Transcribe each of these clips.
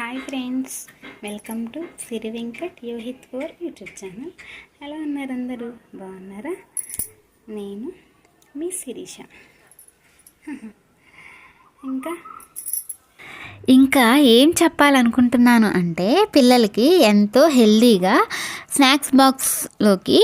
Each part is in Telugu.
Hi friends welcome to Siri Venkat Yohith four YouTube channel. ఎలా ఉన్నారు అందరూ? బాగున్నారా? నేను మీ శిరీష. ఇంకా? ఇంకా ఏం చెప్పాలనుకుంటున్నాను అంటే పిల్లలకి ఎంతో హెల్దీగా స్నాక్స్ బాక్స్లోకి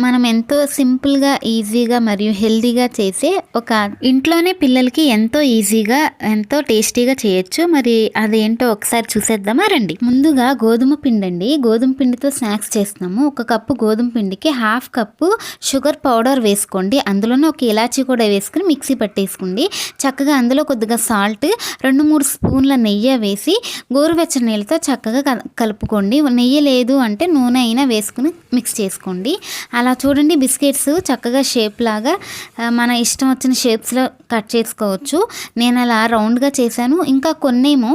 మనం ఎంతో సింపుల్గా ఈజీగా మరియు హెల్దీగా చేసే ఒక ఇంట్లోనే పిల్లలకి ఎంతో ఈజీగా ఎంతో టేస్టీగా చేయొచ్చు. మరి అదేంటో ఒకసారి చూసేద్దామా? రండి. ముందుగా గోధుమ పిండి అండి గోధుమ పిండితో స్నాక్స్ చేస్తున్నాము. ఒక కప్పు గోధుమ పిండికి హాఫ్ కప్పు షుగర్ పౌడర్ వేసుకోండి. అందులోనే ఒక ఇలాచీ కూడా వేసుకుని మిక్సీ పట్టేసుకోండి. చక్కగా అందులో కొద్దిగా సాల్ట్ రెండు మూడు స్పూన్ల నెయ్యి వేసి గోరువెచ్చని నీళ్ళతో చక్కగా కలుపుకోండి. నెయ్యి లేదు అంటే నూనె అయినా వేసుకుని మిక్స్ చేసుకోండి. అలా అలా చూడండి బిస్కెట్స్ చక్కగా షేప్ లాగా మన ఇష్టం వచ్చిన షేప్స్లో కట్ చేసుకోవచ్చు. నేను అలా రౌండ్గా చేశాను. ఇంకా కొన్నేమో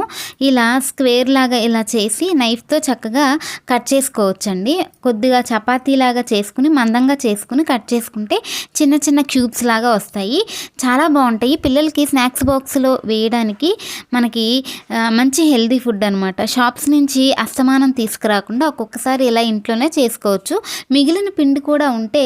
ఇలా స్క్వేర్ లాగా ఇలా చేసి నైఫ్తో చక్కగా కట్ చేసుకోవచ్చు అండి కొద్దిగా చపాతీ లాగా చేసుకుని మందంగా చేసుకుని కట్ చేసుకుంటే చిన్న చిన్న క్యూబ్స్ లాగా వస్తాయి. చాలా బాగుంటాయి. పిల్లలకి స్నాక్స్ బాక్స్లో వేయడానికి మనకి మంచి హెల్దీ ఫుడ్ అనమాట షాప్స్ నుంచి అస్తమానం తీసుకురాకుండా ఒక్కొక్కసారి ఇలా ఇంట్లోనే చేసుకోవచ్చు. మిగిలిన పిండి కూడా కూడా ఉంటే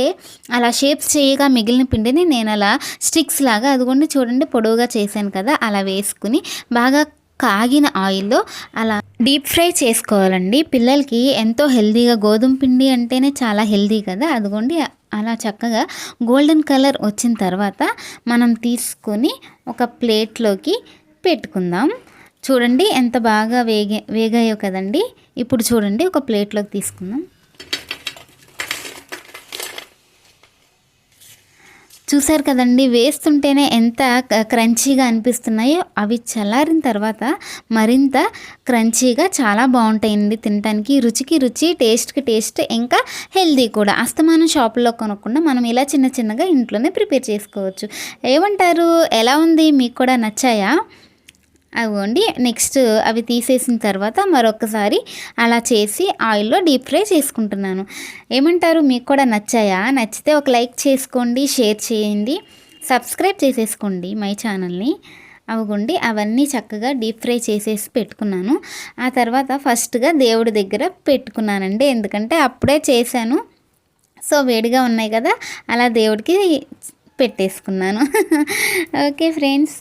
అలా షేప్స్ చేయగా మిగిలిన పిండిని నేను అలా స్టిక్స్ లాగా అదిగోండి చూడండి పొడవుగా చేశాను కదా అలా వేసుకుని బాగా కాగిన ఆయిల్లో అలా డీప్ ఫ్రై చేసుకోవాలండి. పిల్లలకి ఎంతో హెల్దీగా గోధుమ పిండి అంటేనే చాలా హెల్దీ కదా అదిగోండి అలా చక్కగా గోల్డెన్ కలర్ వచ్చిన తర్వాత మనం తీసుకొని ఒక ప్లేట్లోకి పెట్టుకుందాం. చూడండి ఎంత బాగా వేగే వేగాయో కదండి. ఇప్పుడు చూడండి ఒక ప్లేట్లోకి తీసుకుందాం. చూసారు కదండి వేస్తుంటేనే ఎంత క్రంచీగా అనిపిస్తున్నాయో అవి చల్లారిన తర్వాత మరింత క్రంచీగా చాలా బాగుంటాయండి తినడానికి రుచికి రుచి టేస్ట్కి టేస్ట్ ఇంకా హెల్దీ కూడా. అస్తమానం షాపుల్లో కొనకుండా మనం ఇలా చిన్న చిన్నగా ఇంట్లోనే ప్రిపేర్ చేసుకోవచ్చు. ఏమంటారు? ఎలా ఉంది? మీకు కూడా నచ్చాయా? అవ్వండి నెక్స్ట్ అవి తీసేసిన తర్వాత మరొకసారి అలా చేసి ఆయిల్లో డీప్ ఫ్రై చేసుకుంటున్నాను. ఏమంటారు? మీకు కూడా నచ్చాయా? నచ్చితే ఒక లైక్ చేసుకోండి షేర్ చేయండి సబ్స్క్రైబ్ చేసేసుకోండి మై ఛానల్ని. అవగుండి అవన్నీ చక్కగా డీప్ ఫ్రై చేసేసి పెట్టుకున్నాను. ఆ తర్వాత ఫస్ట్గా దేవుడి దగ్గర పెట్టుకున్నానండి. ఎందుకంటే అప్పుడే చేశాను. సో వేడిగా ఉన్నాయి కదా అలా దేవుడికి పెట్టేసుకున్నాను. Okay friends.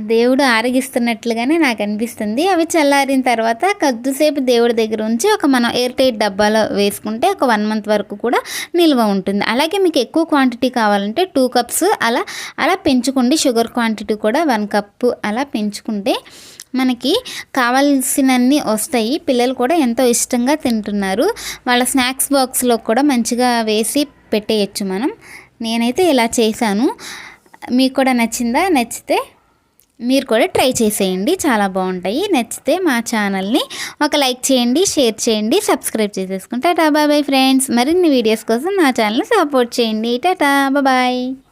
దేవుడు ఆరగిస్తున్నట్లుగానే నాకు అనిపిస్తుంది అవి చల్లారిన తర్వాత కొద్దిసేపు దేవుడి దగ్గర ఉంచి ఒక మనం ఎయిర్ టైట్ డబ్బాలో వేసుకుంటే ఒక వన్ మంత్ వరకు కూడా నిల్వ ఉంటుంది. అలాగే మీకు ఎక్కువ క్వాంటిటీ కావాలంటే టూ కప్స్ అలా అలా పెంచుకోండి. షుగర్ క్వాంటిటీ కూడా వన్ కప్పు అలా పెంచుకుంటే మనకి కావాల్సినన్ని వస్తాయి. పిల్లలు కూడా ఎంతో ఇష్టంగా తింటున్నారు. వాళ్ళ స్నాక్స్ బాక్స్లో కూడా మంచిగా వేసి పెట్టేయచ్చు మనం. నేనైతే ఇలా చేశాను. మీకు కూడా నచ్చిందా? నచ్చితే మీరు కూడా ట్రై చేసేయండి. చాలా బాగుంటాయి. నచ్చితే మా ఛానల్ని ఒక లైక్ చేయండి షేర్ చేయండి సబ్స్క్రైబ్ చేసేసుకుంటా టాటా బాయ్ ఫ్రెండ్స్. మరిన్ని వీడియోస్ కోసం నా ఛానల్ని సపోర్ట్ చేయండి. Tata bye.